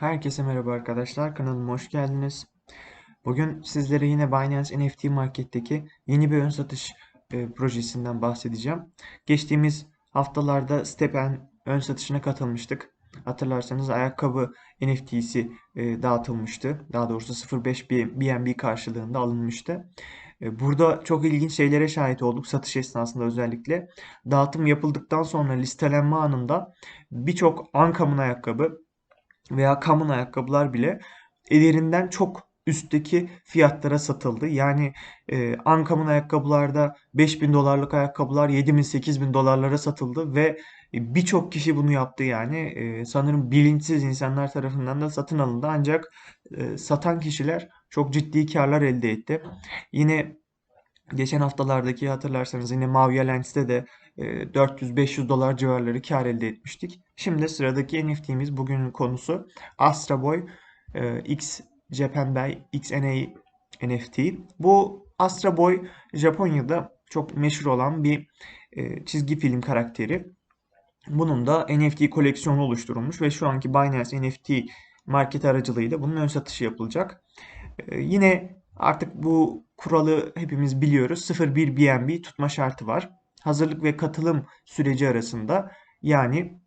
Herkese merhaba arkadaşlar. Kanalıma hoş geldiniz. Bugün sizlere yine Binance NFT Market'teki yeni bir ön satış e, projesinden bahsedeceğim. Geçtiğimiz haftalarda Stepen ön satışına katılmıştık. Hatırlarsanız ayakkabı NFT'si e, dağıtılmıştı. Daha doğrusu 0.5 BNB karşılığında alınmıştı. E, burada çok ilginç şeylere şahit olduk satış esnasında özellikle. Dağıtım yapıldıktan sonra listelenme anında birçok Uncommon ayakkabı veya common ayakkabılar bile ederinden çok üstteki fiyatlara satıldı. Yani e, uncommon ayakkabılarda 5000 dolarlık ayakkabılar 7000 8000 dolarlara satıldı ve birçok kişi bunu yaptı yani. E, sanırım bilinçsiz insanlar tarafından da satın alındı ancak e, satan kişiler çok ciddi karlar elde etti. Yine geçen haftalardaki hatırlarsanız yine Mavi Lens'te de 400-500 dolar civarları kar elde etmiştik. Şimdi sıradaki NFT'miz bugünün konusu Astra Boy X Japan Bay XNA NFT. Bu Astra Boy Japonya'da çok meşhur olan bir çizgi film karakteri. Bunun da NFT koleksiyonu oluşturulmuş ve şu anki Binance NFT market aracılığıyla bunun ön satışı yapılacak. Yine artık bu kuralı hepimiz biliyoruz. 0.1 BNB tutma şartı var hazırlık ve katılım süreci arasında yani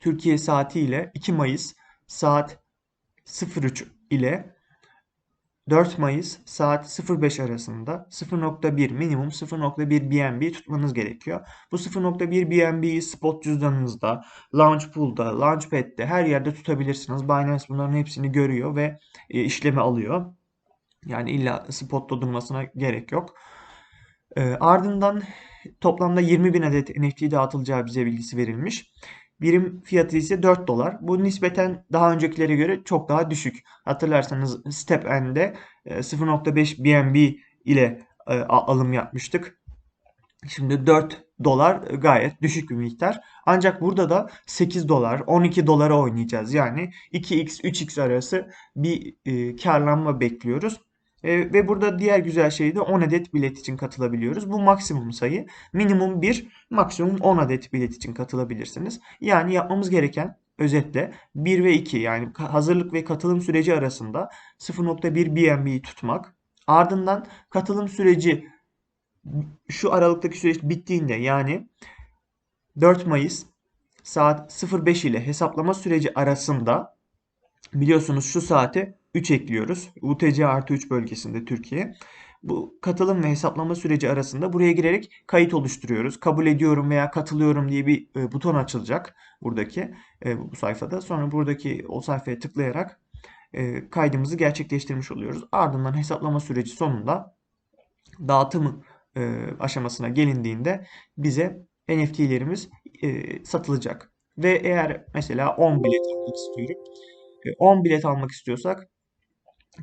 Türkiye saati ile 2 Mayıs saat 03 ile 4 Mayıs saat 05 arasında 0.1 minimum 0.1 BNB tutmanız gerekiyor. Bu 0.1 BNB'yi spot cüzdanınızda, Launchpool'da, Launchpad'de her yerde tutabilirsiniz. Binance bunların hepsini görüyor ve e, işlemi alıyor. Yani illa spotta durmasına gerek yok. E, ardından toplamda 20 bin adet NFT dağıtılacağı bize bilgisi verilmiş. Birim fiyatı ise 4 dolar. Bu nispeten daha öncekilere göre çok daha düşük. Hatırlarsanız Step N'de 0.5 BNB ile e, alım yapmıştık. Şimdi 4 dolar gayet düşük bir miktar. Ancak burada da 8 dolar, 12 dolara oynayacağız. Yani 2x, 3x arası bir e, karlanma bekliyoruz. E, ve burada diğer güzel şey de 10 adet bilet için katılabiliyoruz. Bu maksimum sayı. Minimum 1, maksimum 10 adet bilet için katılabilirsiniz. Yani yapmamız gereken özetle 1 ve 2 yani hazırlık ve katılım süreci arasında 0.1 BNB'yi tutmak. Ardından katılım süreci şu aralıktaki süreç bittiğinde yani 4 Mayıs saat 05 ile hesaplama süreci arasında biliyorsunuz şu saate 3 ekliyoruz. UTC artı 3 bölgesinde Türkiye. Bu katılım ve hesaplama süreci arasında buraya girerek kayıt oluşturuyoruz. Kabul ediyorum veya katılıyorum diye bir e, buton açılacak buradaki e, bu sayfada. Sonra buradaki o sayfaya tıklayarak e, kaydımızı gerçekleştirmiş oluyoruz. Ardından hesaplama süreci sonunda dağıtım aşamasına gelindiğinde bize NFT'lerimiz satılacak. Ve eğer mesela 10 bilet almak istiyorum. 10 bilet almak istiyorsak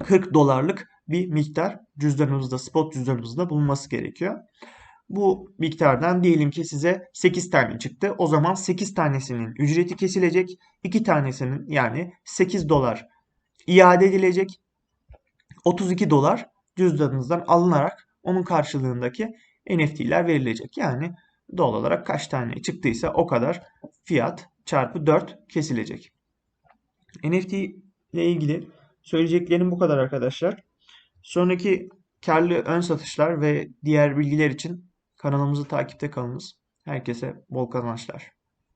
40 dolarlık bir miktar cüzdanınızda, spot cüzdanınızda bulunması gerekiyor. Bu miktardan diyelim ki size 8 tane çıktı. O zaman 8 tanesinin ücreti kesilecek. 2 tanesinin yani 8 dolar iade edilecek. 32 dolar cüzdanınızdan alınarak onun karşılığındaki NFT'ler verilecek. Yani doğal olarak kaç tane çıktıysa o kadar fiyat çarpı 4 kesilecek. NFT ile ilgili Söyleyeceklerim bu kadar arkadaşlar. Sonraki karlı ön satışlar ve diğer bilgiler için kanalımızı takipte kalınız. Herkese bol kazançlar.